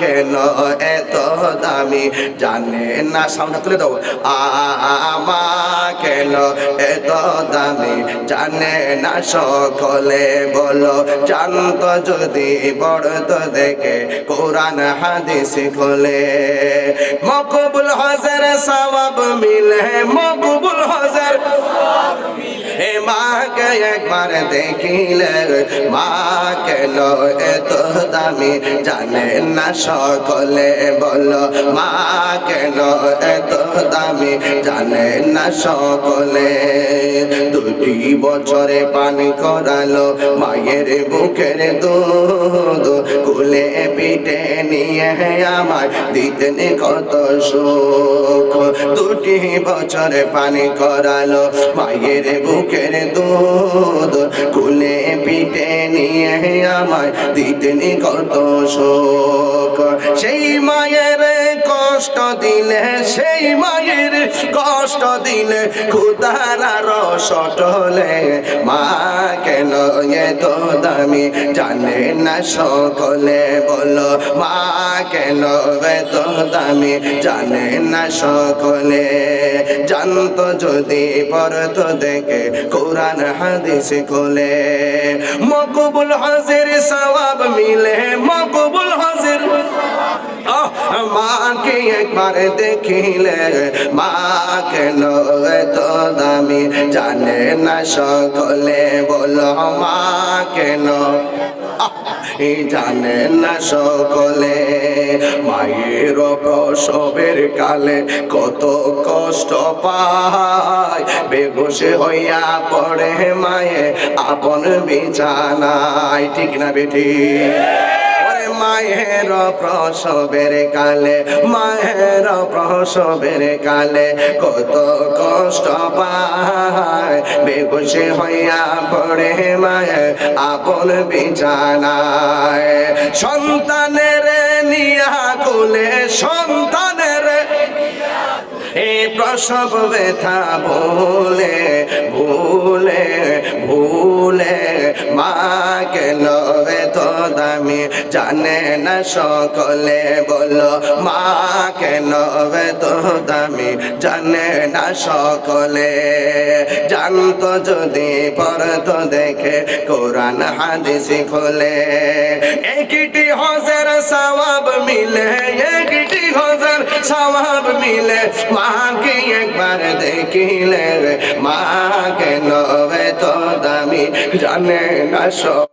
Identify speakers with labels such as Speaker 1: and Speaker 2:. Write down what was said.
Speaker 1: কেন এত দামি? জানে না সামনে তুলে দাও। আমা কেন এত দামি? জানে না, সকলে বলো। জানত যদি পড়তো দেখে, কোরআন, হাদিস খোলে। মকবুল হজর সওয়াব মিলে, মকবুল হজর একবার দেখিলে মা কেন এত দামি? জানে না সকলে বলো, মা কেন এত দামি? জানে না সকলে। দুটি বছরে পানি করালো মায়ের বুকের দুধ, কুলে পিঠে নিয়ে আমার দিতেন কত সুখ। দুটি বছরে পানি করালো মায়ের বুকের দুধ কুলে পিঠে নিয়ে আমায় দিতেনি কত শোক। সেই মায়ের দিলে সেই মায়ের কষ্ট দিলে খুদার সটলে মা কেন এত দামি? জানে না সকলে, বলো মা কেন এত দামি? জানে না সকলে। জানতো যদি পরত দেখে, কোরআন হাদিস খোলে। মকবুল হাজির সওয়াব মিলে একবার দেখিলে মা কেন এত দামি জানে না সকলে। বলো মা কেন জানে না সকলে। মায়ের প্রসবের কালে কত কষ্ট পায়। বেঘুষে হইয়া পড়ে মায়ে আপন বিছানায়। ঠিক না বেটি? মায়ের প্রসবের কালে, মায়ের প্রসবের কালে কত কষ্ট পায়। বেগুসে হইয়া পড়ে মায়ে আপন বিছানায়। সন্তানের নিয়া কুলে, সন্তানের এ প্রসব ব্যথা ভুলে ভুলে ভুলে জানে না সকলে বলো, মা কেন এত দামি জানে না সকলে। জানতো যদি পড়তো দেখে, কোরআন হাদিস খোলে। একটি হজের সওয়াব মিলে, একটি হজের সওয়াব মিলে, মাকে একবার দেখিলে মা কেন এত দামি জানে না সব